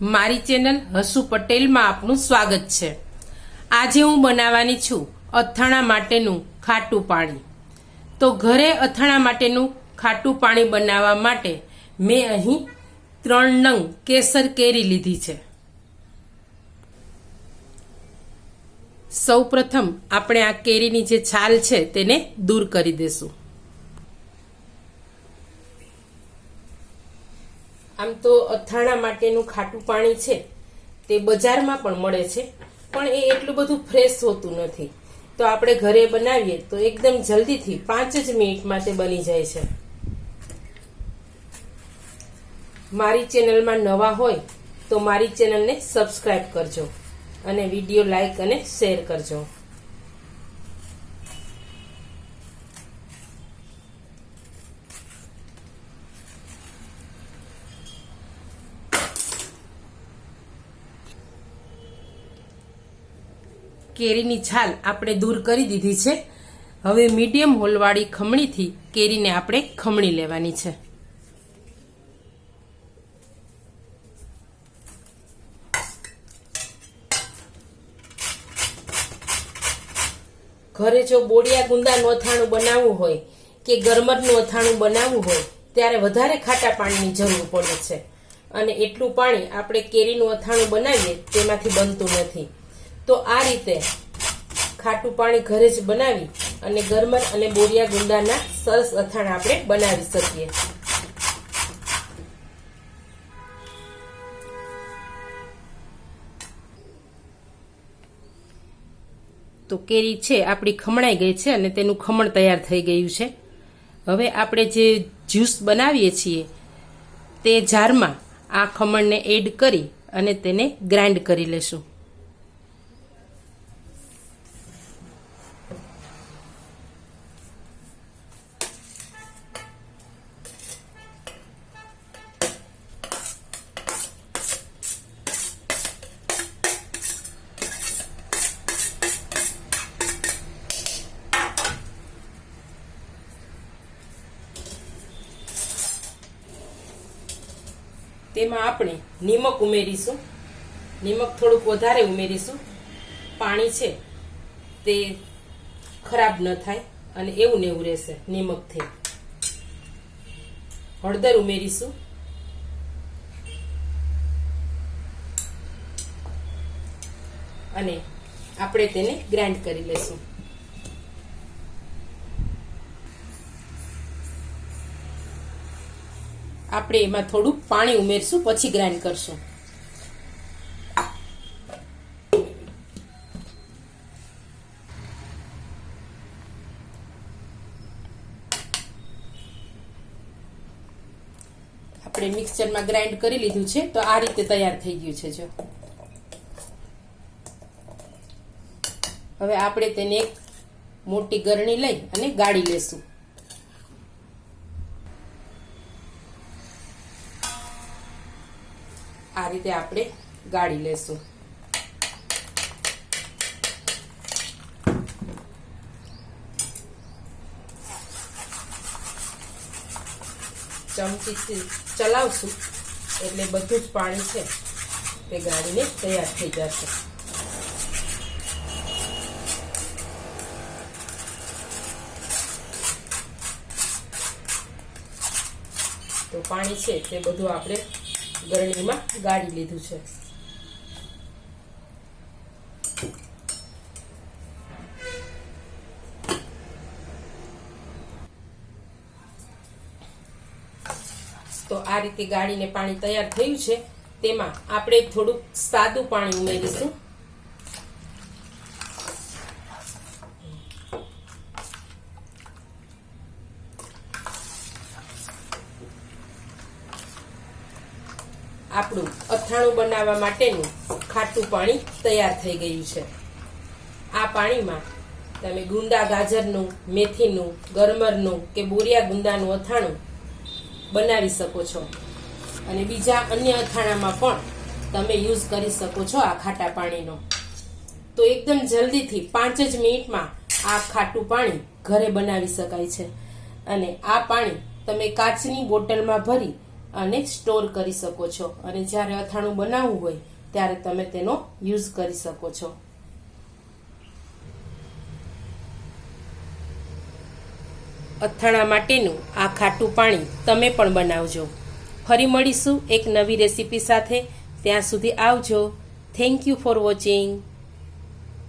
મારી ચેનલ હસુ પટેલમાં આપનું સ્વાગત છે. આજે હું બનાવવાની છું અથાણા માટેનું ખાટું પાણી. તો ઘરે અથાણા માટેનું ખાટું પાણી બનાવવા માટે મેં અહીં ત્રણ નંગ કેસર કેરી લીધી છે. સૌપ્રથમ આપણે આ કેરીની જે છાલ છે તેને દૂર કરી દેશું. આમ તો અથાણા માટેનું ખાટું પાણી છે, તે બજારમાં પણ મળે છે, પણ એ એટલું બધું ફ્રેશ હોતું નથી. તો આપણે ઘરે બનાવીએ તો એકદમ જલ્દીથી પાંચ જ મિનિટમાં તે બની જાય છે. મારી ચેનલમાં નવા હોય તો મારી ચેનલને સબસ્ક્રાઈબ કરજો અને વીડિયો લાઈક અને શેર કરજો. કેરીની છાલ આપણે દૂર કરી દીધી છે. હવે મીડિયમ હોલવાળી ખમણીથી કેરીને આપણે ખમણી લેવાની છે. ઘરે જો બોડિયા ગુંદા અથાણું બનાવવું હોય કે ગરમરનું અથાણું બનાવવું હોય, ત્યારે વધારે ખાટા પાણીની જરૂર પડે છે. અને એટલું પાણી આપણે કેરીનું અથાણું બનાવીએ, તેમાંથી બનતું નથી. તો આ રીતે ખાટું પાણી ઘરે જ બનાવી અને ગરમર અને બોરિયા ગુંદાના સરસ અથાણા આપણે બનાવી શકીએ. તો કેરી છે આપણી ખમણાઈ ગઈ છે અને તેનું ખમણ તૈયાર થઈ ગયું છે. હવે આપણે જે જ્યુસ બનાવીએ છીએ તે જારમાં આ ખમણને એડ કરી અને તેને ગ્રાઇન્ડ કરી લેશું. તેમાં આપણે નિમક ઉમેરીશું. નિમક થોડુંક વધારે ઉમેરીશું. પાણી છે તે ખરાબ ન થાય અને એવું ને એવું રહેશે નિમકથી. હળદર ઉમેરીશું. અને આપણે તેને ગ્રાઇન્ડ કરી લેશું આપણે એમાં થોડું પાણી ઉમેરશું, પછી ગ્રાઇન્ડ કરશું. આપણે મિક્સચરમાં ગ્રાઇન્ડ કરી લીધું છે, તો આ રીતે તૈયાર થઈ ગયું છે, જો. હવે આપણે તેને એક મોટી ગરણી લઈ અને ગાળી લેશું. આ રીતે આપણે ગાળી લેશું. ચમચીથી ચલાવશું, એટલે બધું જ પાણી છે તે ગાળીને તૈયાર થઈ જશે. તો પાણી છે તે બધું આપણે ગરણીમાં ગાળી લીધું છે. તો આ રીતે ગાળીને પાણી તૈયાર થયું છે. તેમાં આપણે થોડુંક સાદું પાણી ઉમેરીશું. આપણું અથાણું બનાવવા માટેનું ખાટું પાણી તૈયાર થઈ ગયું છે. આ પાણીમાં તમે ગુંદા ગાજરનું, મેથીનું, ગરમરનું કે બોરિયા ગુંદાનું અથાણું બનાવી શકો છો. અને બીજા અન્ય અથાણામાં પણ તમે યુઝ કરી શકો છો આ ખાટા પાણીનો. તો એકદમ જલ્દીથી પાંચ જ મિનિટમાં આ ખાટું પાણી ઘરે બનાવી શકાય છે. અને આ પાણી તમે કાચની બોટલમાં ભરી અને સ્ટોર કરી શકો છો. અને જ્યારે અથાણું બનાવવું હોય, ત્યારે તમે તેનો યુઝ કરી શકો છો. અથાણા માટેનું આ ખાટું પાણી તમે પણ બનાવજો. ફરી મળીશું એક નવી રેસીપી સાથે. ત્યાં સુધી આવજો. Thank you for watching